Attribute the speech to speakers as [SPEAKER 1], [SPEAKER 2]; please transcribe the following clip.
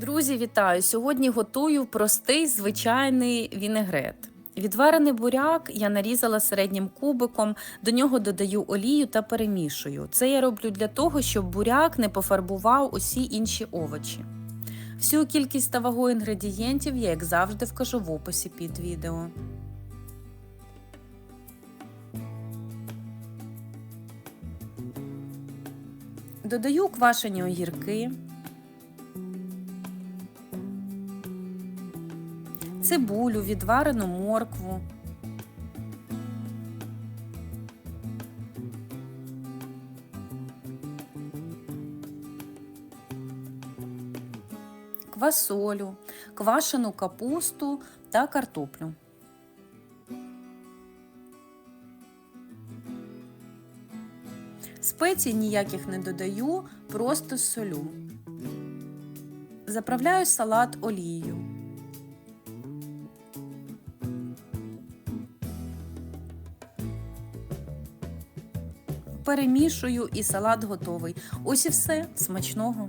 [SPEAKER 1] Друзі, вітаю! Сьогодні готую простий звичайний вінегрет. Відварений буряк я нарізала середнім кубиком, до нього додаю олію та перемішую. Це я роблю для того, щоб буряк не пофарбував усі інші овочі. Всю кількість та вагу інгредієнтів я, як завжди, вкажу в описі під відео. Додаю квашені огірки, цибулю, відварену моркву. Квасолю, квашену капусту та картоплю. Спецій ніяких не додаю, просто солю. Заправляю салат олією. Перемішую і салат готовий. Ось і все смачного.